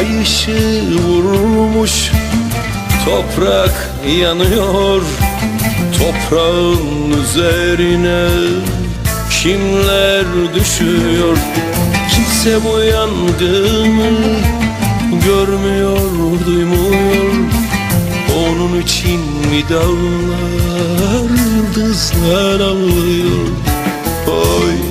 Ay ışığı vurmuş Toprak yanıyor. Toprağın üzerine Kimler düşüyor? Kimse bu yangını Görmüyor, duymuyor. Onun için mi dağlar Yıldızlar ağlıyor Oy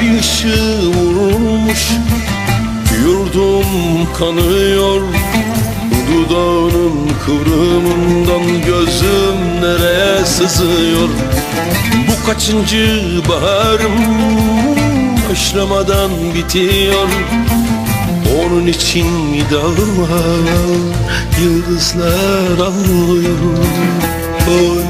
Ay ışığı vurmuş Yurdum kanıyor. Dudağının kıvrımından Gözüm nereye sızıyor? Bu kaçıncı baharım Başlamadan bitiyor? Onun için dağlar Yıldızlar ağlıyor Oy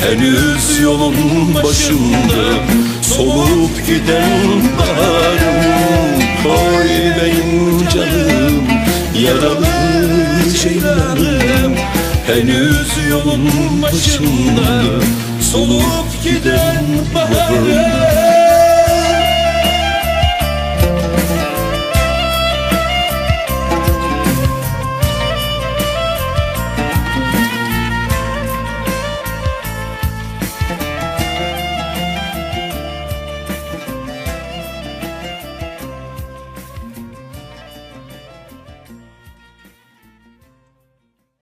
Henüz yolun başında Solup giden baharım. Oy benim canım Yaralı ceylanım Henüz yolun başında Solup giden baharım